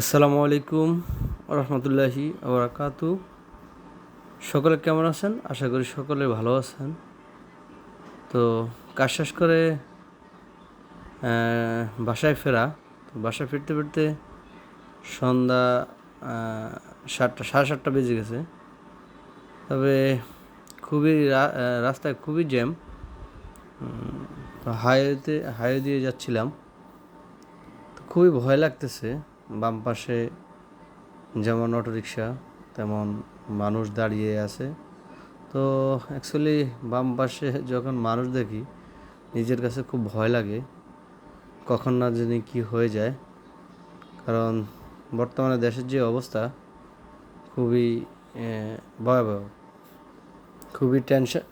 আসসালামু আলাইকুম রহমতুল্লাহি আবরাকাতু সকলে কেমন আছেন? আশা করি সকলে ভালো আছেন। তো কাজ শেষ করে বাসায় ফেরা। তো বাসায় ফিরতে ফিরতে সন্ধ্যা সাতটা, সাড়ে সাতটা বেজে গেছে। তবে খুবই রাস্তায় খুবই জ্যাম। তো হাইওয়েতে, হাইওয়ে দিয়ে যাচ্ছিলাম। তো খুবই ভয় লাগতেছে। বাম পাশে যেমন অটোরিকশা, তেমন মানুষ দাঁড়িয়ে আছে। তো অ্যাকচুয়ালি বাম পাশে যখন মানুষ দেখি, নিজের কাছে খুব ভয় লাগে কখন না জানি কি হয়ে যায়। কারণ বর্তমানে দেশের যে অবস্থা খুবই ভয়াবহ। খুবই টেনশন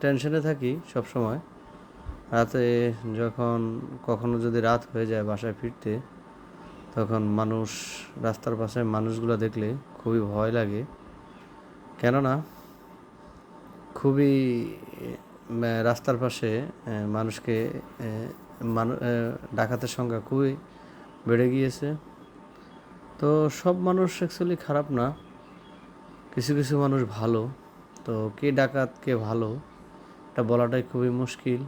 টেনশনে থাকি সব সময় রাতে যখন কখনো যদি রাত হয়ে যায় বাসায় ফিরতে তখন মানুষ রাস্তার পাশে মানুষগুলো দেখলে খুবই ভয় লাগে। কেননা খুবই রাস্তার পাশে মানুষকে আহ, মানু- ডাকাতের সংখ্যা খুবই বেড়ে গিয়েছে। তো সব মানুষ অ্যাকচুয়ালি খারাপ না। কিছু কিছু মানুষ ভালো। তো কে ডাকাত কে ভালো এটা বলাটাই খুবই মুশকিল।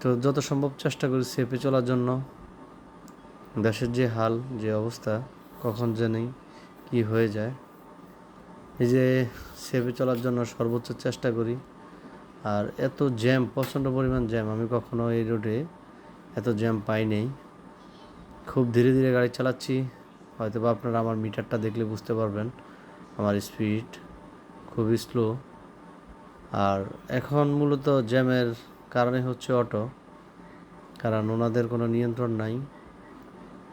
তো যত সম্ভব চেষ্টা করি সেফে চলার জন্য। দেশের যে হাল, যে অবস্থা, কখন জানি কি হয়ে যায়। এই যে সেভে চলার জন্য সর্বোচ্চ চেষ্টা করি, আর এত জ্যাম, প্রচণ্ড পরিমাণ জ্যাম, আমি কখনো এই রোডে এত জ্যাম পাই নেই। খুব ধীরে ধীরে গাড়ি চালাচ্ছি হয়তো বা আপনারা আমার মিটারটা দেখলে বুঝতে পারবেন, আমার স্পিড খুবই স্লো। আর এখন মূলত জ্যামের কারণে হচ্ছে অটো, কারণ ওনাদের কোনো নিয়ন্ত্রণ নাই।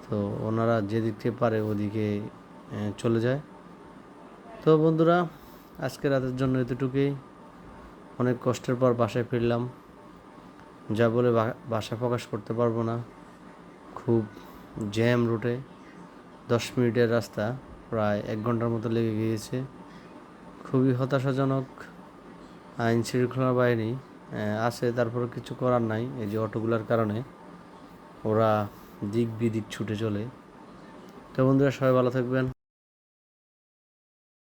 তো ওনারা যেদিক থেকে পারে ওদিকে চলে যায়। তো বন্ধুরা, আজকে রাতের জন্য এতটুকুই। অনেক কষ্টের পর বাসায় ফিরলাম। যা বলে বাসা প্রকাশ করতে পারব না। খুব জ্যাম রুটে। দশ মিনিটের রাস্তা, প্রায় এক ঘণ্টার মতো লেগে গিয়েছে। খুবই হতাশাজনক আইন শৃঙ্খলা বাহিনী আছে তারপরে কিছু করার নাই। এই যে অটোগুলোর কারণে। ওরা দিক বিদিক ছুটে চলে। তো বন্ধুরা সবাই ভালো থাকবেন।